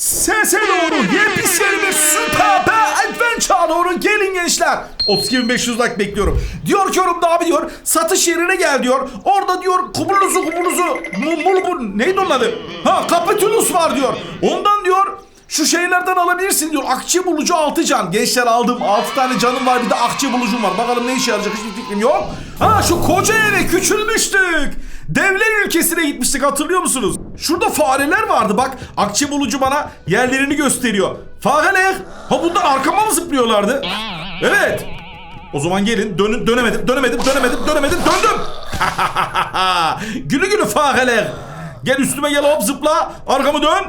Sese doğru yepis yeni bir süper be adventure'a doğru gelin gençler. 32.500 like bekliyorum. Diyor ki yorumda abi diyor satış yerine gel diyor. Orada diyor kuburluzu kuburluzu mu, mul, bu neydi onun adı? Ha Capitulus var diyor. Ondan diyor şu şeylerden alabilirsin diyor. Akçe bulucu 6 can. Gençler aldım. 6 tane canım var bir de akçe bulucum var. Bakalım ne işe yarayacak hiçbir fikrim yok. Ha şu koca eve küçülmüştük. Devler ülkesine gitmiştik hatırlıyor musunuz? Şurada fareler vardı bak. Akçe bulucu bana yerlerini gösteriyor. Fareler. Ha bunlar arkama mı zıplıyorlardı? Evet. O zaman gelin. Dön dönemedim, dönemedim, dönemedim, dönemedim, döndüm. gülü gülü fareler. Gel üstüme gel hop zıpla. Arkamı dön.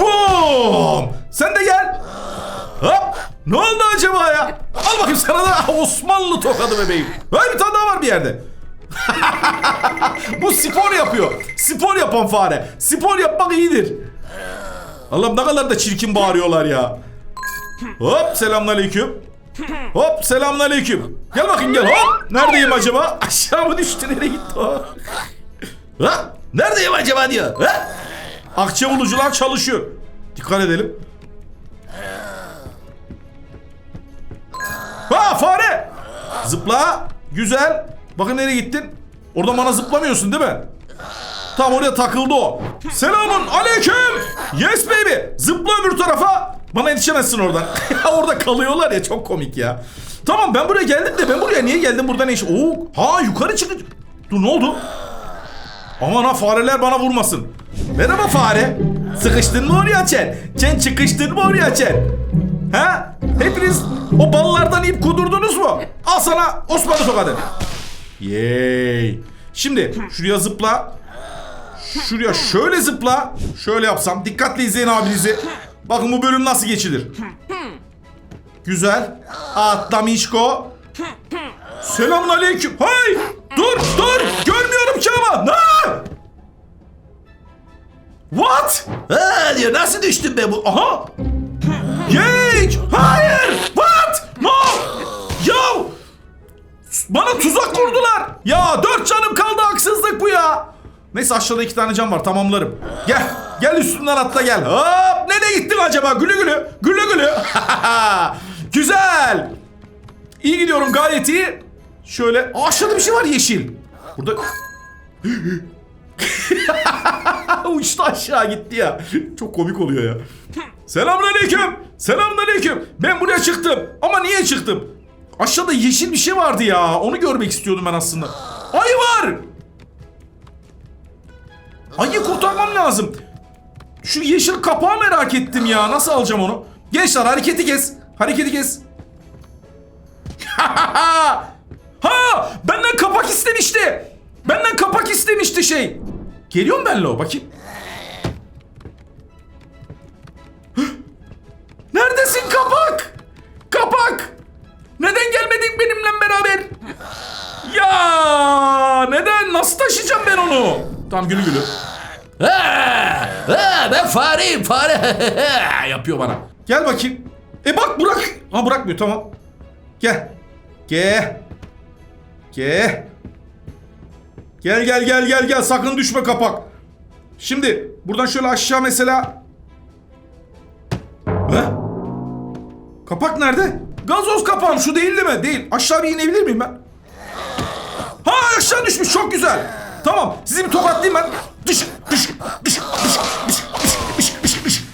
Boom. Sen de gel. Hop. Ne oldu acaba ya? Al bakayım sana da Osmanlı tokadı bebeğim. Hay bir tane daha var bir yerde. Bu spor yapıyor. Spor yapan fare. Spor yapmak iyidir. Allah'ım ne kadar da çirkin bağırıyorlar ya. Hop selamünaleyküm. Hop selamünaleyküm. Gel bakayım gel hop. Neredeyim acaba? Aşağı mı düştü nereye gitti o? Ha? Neredeyim acaba diyor. Ha? Akçe bulucular çalışıyor. Dikkat edelim. Ha fare. Zıpla. Güzel. Bakın nereye gittin? Oradan bana zıplamıyorsun değil mi? Tam oraya takıldı o. Selamun aleyküm. Yes baby. Zıpla öbür tarafa. Bana yetişemezsin oradan. Orada kalıyorlar ya çok komik ya. Tamam ben buraya geldim de ben buraya niye geldim burada ne iş? Oo, ha yukarı çıkın. Dur ne oldu? Aman ha fareler bana vurmasın. Merhaba fare. Sıkıştın mı oraya Çen? Çen çıkıştın mı oraya Çen? Ha? Hepiniz o ballardan ip kudurdunuz mu? Al sana Osmanlı tokadı. Yey. Şimdi şuraya zıpla. Şuraya şöyle zıpla. Şöyle yapsam. Dikkatli izleyin abinizi. Bakın bu bölüm nasıl geçilir. Güzel. Atlamışko. Selamun aleyküm. Hay! Dur dur. Görmüyorum ki ama. Ne? What? Ha diyor nasıl düştün be bu? Aha. Geç. Hayır. What? No. Ya. Bana tuzak kurdular. Ya dört canım kaldı haksızlık bu ya. Neyse aşağıda iki tane cam var tamamlarım. Gel. Gel üstünden atla gel. Hop. Nereye gittin acaba? Gülü gülü. Gülü gülü. Güzel. İyi gidiyorum gayet iyi. Şöyle. Aşağıda bir şey var yeşil. Burada. Uçtu aşağı gitti ya. Çok komik oluyor ya. Selamünaleyküm. Selamünaleyküm. Ben buraya çıktım. Ama niye çıktım? Aşağıda yeşil bir şey vardı ya. Onu görmek istiyordum ben aslında. Ayı var. Ayı kurtarmam lazım. Şu yeşil kapağı merak ettim ya. Nasıl alacağım onu? Gençler hareketi kes. Hareketi kes. ha! Benden kapak istemişti. Benden kapak istemişti şey. Geliyor mu benle o? Bakayım. Nasıl taşıyacağım ben onu? Tamam gülü gülü. Ha, ben fareyim fare. Yapıyor bana. Gel bakayım. E bak bırak. Ha bırakmıyor tamam. Gel. Gel. Gel. Gel gel gel gel gel sakın düşme kapak. Şimdi buradan şöyle aşağı mesela. Ha? Kapak nerede? Gazoz kapağım şu değil değil mi? Değil. Aşağı bir inebilir miyim ben? Aşağı düşmüş çok güzel. Tamam sizi bir tokatlayayım ben. Dış dış dış dış dış dış dış dış.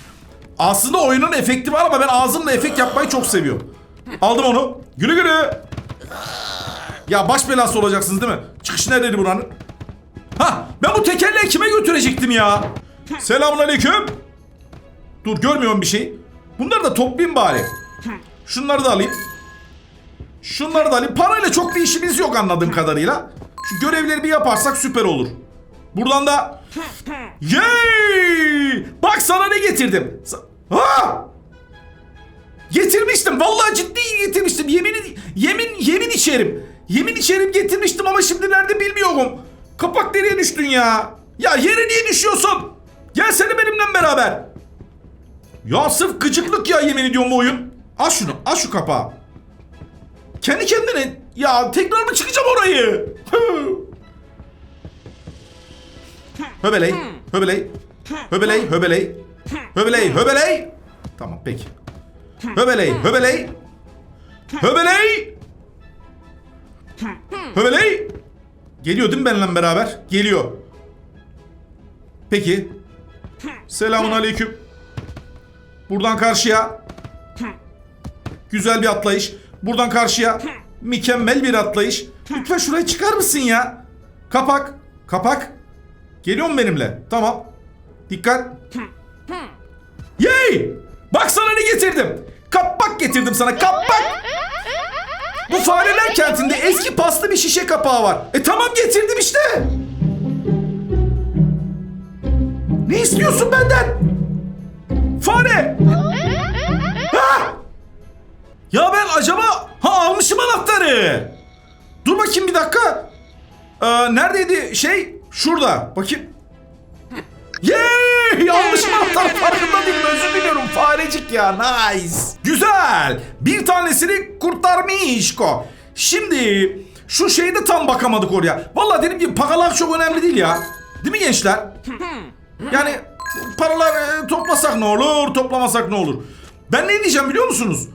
Aslında oyunun efekti var ama ben ağzımla efekt yapmayı çok seviyorum. Aldım onu. Gülü gülü. Ya baş belası olacaksınız değil mi? Çıkış neredeydi buranın? Ha ben bu tekerleği kime götürecektim ya? Selamun aleyküm. Dur görmüyorum bir şey. Bunları da toplayayım bari. Şunları da alayım. Şunları da alayım. Parayla çok bir işimiz yok anladığım kadarıyla. Şu görevleri bir yaparsak süper olur. Buradan da... Yay! Bak sana ne getirdim. Ha! Getirmiştim. Vallahi ciddi getirmiştim. Yemin yemin yemin içerim. Yemin içerim getirmiştim ama şimdi nerede bilmiyorum. Kapak nereye düştün ya? Ya yere niye düşüyorsun? Gelsene benimle beraber. Ya sırf gıcıklık ya yemin ediyorum bu oyun. Al şunu, al şu kapağı. Kendi kendine ya tekrar mı çıkacağım orayı? Höbeley, höbeley, höbeley, höbeley. Höbeley, höbeley. Tamam peki. Höbeley, höbeley. Höbeley. Höbeley. Geliyor değil mi benimle beraber? Geliyor. Peki. Selamun aleyküm. Buradan karşıya. Güzel bir atlayış. Buradan karşıya. Mükemmel bir atlayış. Lütfen şurayı çıkar mısın ya? Kapak. Kapak. Geliyor mu benimle? Tamam. Dikkat. Yey! Bak sana ne getirdim. Kapak getirdim sana. Kapak. Bu fareler kentinde eski paslı bir şişe kapağı var. E tamam getirdim işte. Ne istiyorsun benden? Fare! Ha! Ya ben acaba anahtarı. Dur bakayım bir dakika. Ee, neredeydi şey? Şurada. Bakayım. Yey! Almışım anahtarı farkında değilim. Özür diliyorum. Farecik ya. Nice. Güzel. Bir tanesini kurtarmış ko. Şimdi şu şeyde tam bakamadık oraya. Vallahi dedim ki paralar çok önemli değil ya. Değil mi gençler? Yani paralar e, toplasak ne olur, toplamasak ne olur? Ben ne diyeceğim biliyor musunuz?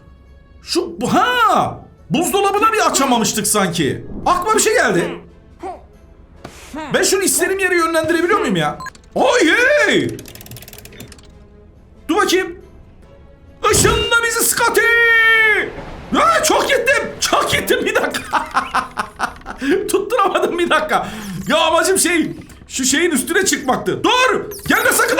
Şu ha buzdolabını bir açamamıştık sanki. Aklıma bir şey geldi. Ben şunu istediğim yere yönlendirebiliyor muyum ya? Oy hey! Dur bakayım. Işınla bizi Scotty! Ha, çok gittim. Çok gittim bir dakika. Tutturamadım bir dakika. Ya amacım şey şu şeyin üstüne çıkmaktı. Dur! Gelme sakın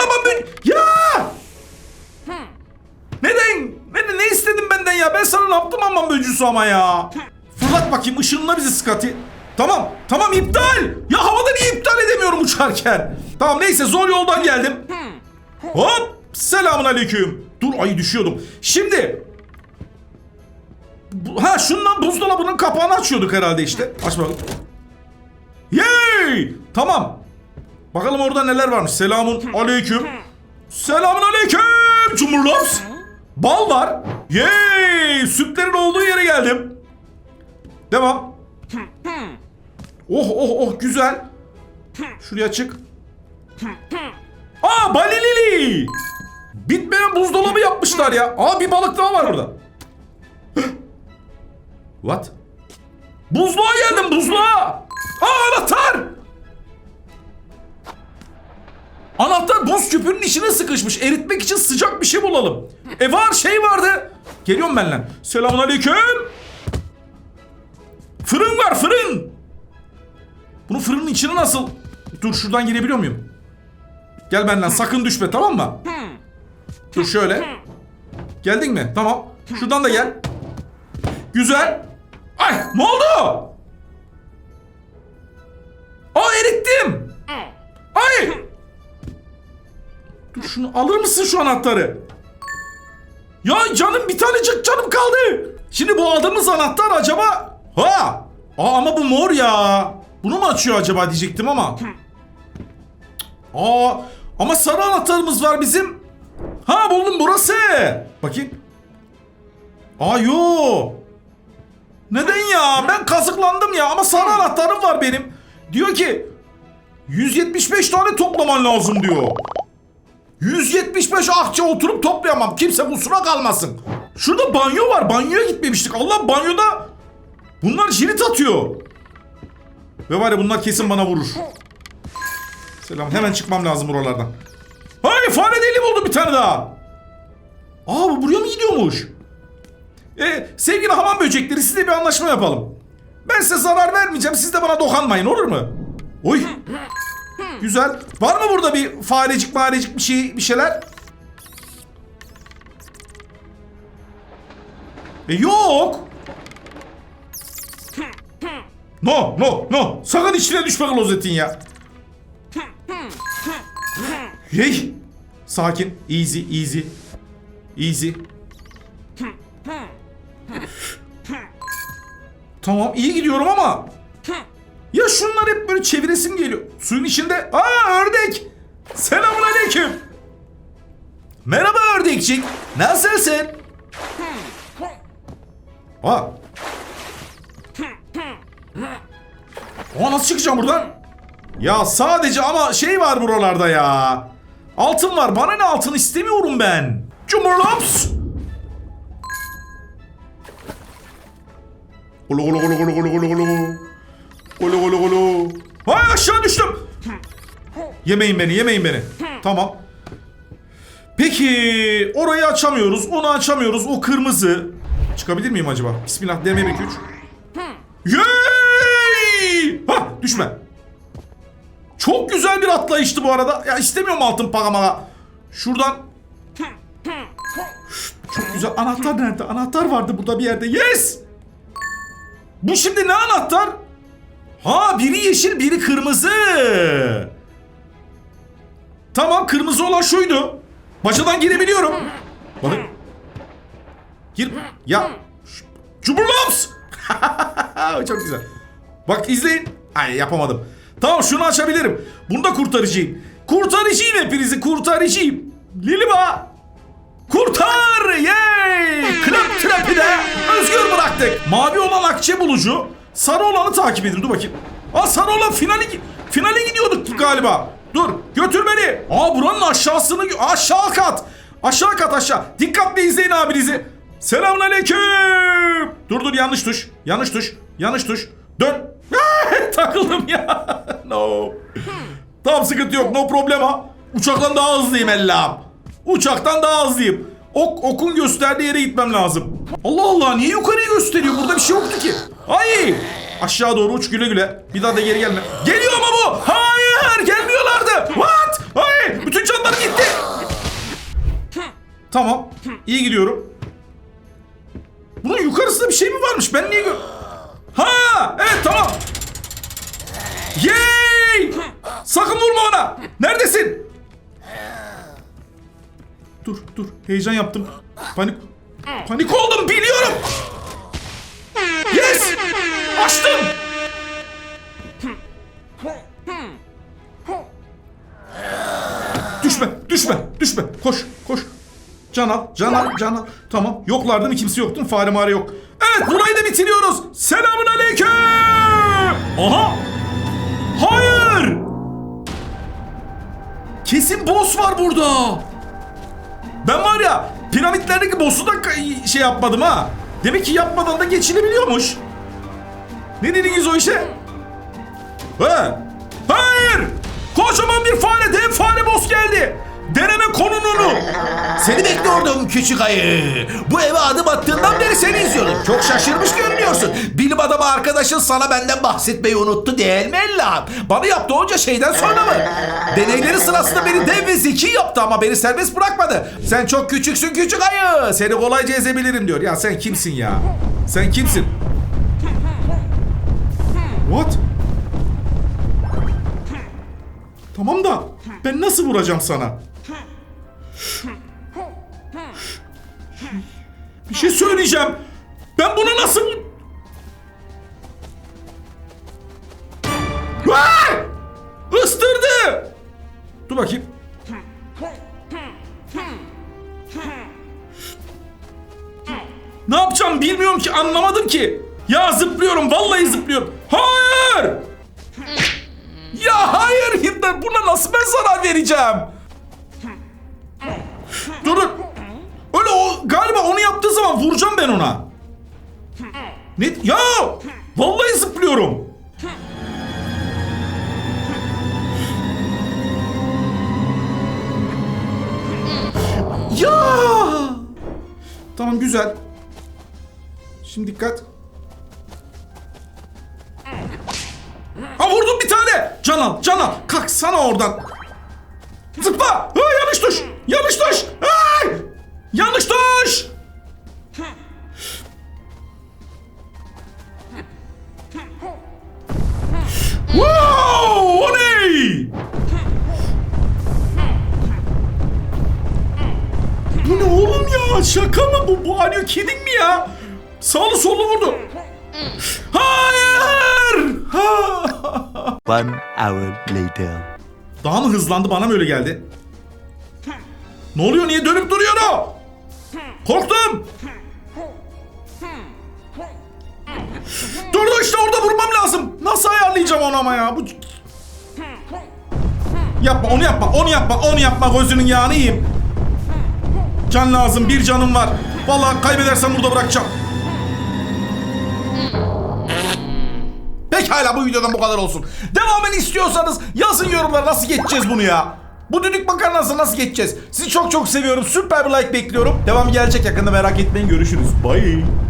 Yaptım aman böcüsü ama ya? Fırlat bakayım ışınla bizi Scotty. Tamam, tamam iptal. Ya havada niye iptal edemiyorum uçarken? Tamam neyse zor yoldan geldim. Hop! Selamun aleyküm. Dur ay düşüyordum. Şimdi Ha şundan buzdolabının kapağını açıyorduk herhalde işte. Aç bakalım. Yey! Tamam. Bakalım orada neler varmış. Selamun aleyküm. Selamun aleyküm. Cumhurlaps. Bal var. Yey! Sütlerin olduğu yere geldim. Devam. Oh oh oh güzel. Şuraya çık. Aa balilili. Bitmeyen buzdolabı yapmışlar ya. Aa bir balık daha var orada. What? Buzluğa geldim buzluğa. Aa anahtar. Anahtar buz küpünün içine sıkışmış. Eritmek için sıcak bir şey bulalım. E var şey vardı. Geliyorum ben lan. Selamun aleyküm. Fırın var fırın. Bunu fırının içine nasıl? Dur şuradan girebiliyor muyum? Gel benden sakın düşme tamam mı? Dur şöyle. Geldin mi? Tamam. Şuradan da gel. Güzel. Ay ne oldu? Aa erittim. Ay. Dur şunu alır mısın şu anahtarı? Ya canım bir tanecik canım kaldı. Şimdi bu aldığımız anahtar acaba... Ha! Aa ama bu mor ya. Bunu mu açıyor acaba diyecektim ama. Aa ama sarı anahtarımız var bizim. Ha buldum burası. Bakayım. Aa yo. Neden ya? Ben kazıklandım ya ama sarı anahtarım var benim. Diyor ki 175 tane toplaman lazım diyor. 175 akçe oturup toplayamam. Kimse kusura kalmasın. Şurada banyo var. Banyoya gitmemiştik. Allah banyoda bunlar jirit atıyor. Ve var ya bunlar kesin bana vurur. Selam. Hemen çıkmam lazım buralardan. Hay fare deli buldum bir tane daha. Aa bu buraya mı gidiyormuş? E, sevgili hamam böcekleri sizle bir anlaşma yapalım. Ben size zarar vermeyeceğim. Siz de bana dokanmayın olur mu? Oy. Güzel. Var mı burada bir farecik farecik bir şey bir şeyler? E yok. No no no. Sakın içine düşme klozetin ya. Hey. Sakin. Easy easy. Easy. Tamam iyi gidiyorum ama ya şunlar hep böyle çeviresim geliyor. Suyun içinde. Aa ördek. Selamun aleyküm. Merhaba ördekçik. Nasılsın? Aa. Aa nasıl çıkacağım buradan? Ya sadece ama şey var buralarda ya. Altın var. Bana ne altın istemiyorum ben. Cumhurlaps. Ulu ulu ulu ulu ulu ulu ulu. Yemeyin beni, yemeyin beni. Tamam. Peki orayı açamıyoruz, onu açamıyoruz. O kırmızı. Çıkabilir miyim acaba? Bismillah deme bir güç. Yey! Ha düşme. Çok güzel bir atlayıştı bu arada. Ya istemiyorum altın pagamala. Şuradan. Çok güzel. Anahtar nerede? Anahtar vardı burada bir yerde. Yes! Bu şimdi ne anahtar? Ha biri yeşil biri kırmızı. Tamam kırmızı olan şuydu. Bacadan girebiliyorum. Bakın. Gir. Ya. Cumhurlaps. Çok güzel. Bak izleyin. Ay yapamadım. Tamam şunu açabilirim. Bunu da kurtarıcıyım. Kurtarıcıyım hepinizi kurtarıcıyım. Liliba. Kurtar! Yay! Klap trapi de özgür bıraktık. Mavi olan akçe bulucu. Sarı olanı takip edin. Dur bakayım. Aa sarı olan finali, finale gidiyorduk galiba. Dur götür beni. Aa buranın aşağısını aşağı kat. Aşağı kat aşağı. Dikkatle izleyin abinizi. Selamünaleyküm. Dur dur yanlış tuş. Yanlış tuş. Yanlış tuş. Dön. Takıldım ya. no. Tamam sıkıntı yok. No problema. Uçaktan daha hızlıyım ellam. Uçaktan daha hızlıyım. Ok, okun gösterdiği yere gitmem lazım. Allah Allah niye yukarıyı gösteriyor? Burada bir şey yoktu ki. Ay! Aşağı doğru uç güle güle. Bir daha da geri gelme. Geliyor ama bu. Gelmiyorlardı. What? Ay! Bütün canlar gitti. Tamam. iyi gidiyorum. Bunun yukarısında bir şey mi varmış? Ben niye gör... Ha! Evet tamam. Yay! Sakın vurma ona. Neredesin? Dur dur heyecan yaptım. Panik panik oldum biliyorum. Can al, can al, can al. Tamam. Yoklardı mı kimse yoktu. Fare mare yok. Evet burayı da bitiriyoruz. Selamun aleyküm. Aha. Hayır. Kesin boss var burada. Ben var ya piramitlerdeki boss'u da şey yapmadım ha. Demek ki yapmadan da geçilebiliyormuş. Ne dediniz o işe? He? Hayır! Kocaman bir fare, dev fare boss geldi. Deneme konununu. Seni bekliyordum küçük ayı. Bu eve adım attığından beri seni izliyordum. Çok şaşırmış görünüyorsun. Bilim adamı arkadaşın sana benden bahsetmeyi unuttu değil mi Ellam? Bana yaptığı onca şeyden sonra mı? Deneyleri sırasında beni dev ve zeki yaptı ama beni serbest bırakmadı. Sen çok küçüksün küçük ayı. Seni kolayca ezebilirim diyor. Ya sen kimsin ya? Sen kimsin? What? Tamam da ben nasıl vuracağım sana? Bir şey söyleyeceğim. Ben bunu nasıl... Vay! Istırdı! Dur bakayım. Ne yapacağım bilmiyorum ki anlamadım ki. Ya zıplıyorum vallahi zıplıyorum. Hayır! Ya hayır Hitler buna nasıl ben zarar vereceğim? Durun. Öyle o galiba onu yaptığı zaman vuracağım ben ona. Ne? Ya! Vallahi zıplıyorum. Ya! Tamam güzel. Şimdi dikkat. Ha vurdum bir tane. Can al, can al. Kalksana oradan. Zıpla. Ha, yanlış tuş. Yanlış tuş. Ay! Yanlış tuş. Wow! O ne? Bu ne oğlum ya? Şaka mı bu? Bu are you kidding mi ya? Sağlı sollu vurdu. Hayır! Ha! One hour later. Daha mı hızlandı bana mı öyle geldi? Ne oluyor niye dönüp duruyor o? Korktum. Durdu işte orada vurmam lazım. Nasıl ayarlayacağım onu ama ya? Bu... Yapma onu yapma onu yapma onu yapma gözünün yağını yiyeyim. Can lazım bir canım var. Vallahi kaybedersem burada bırakacağım. Pekala bu videodan bu kadar olsun. Devamını istiyorsanız yazın yorumlara nasıl geçeceğiz bunu ya. Bu düdük makarnası nasıl geçeceğiz? Sizi çok çok seviyorum. Süper bir like bekliyorum. Devam gelecek yakında merak etmeyin. Görüşürüz. Bye.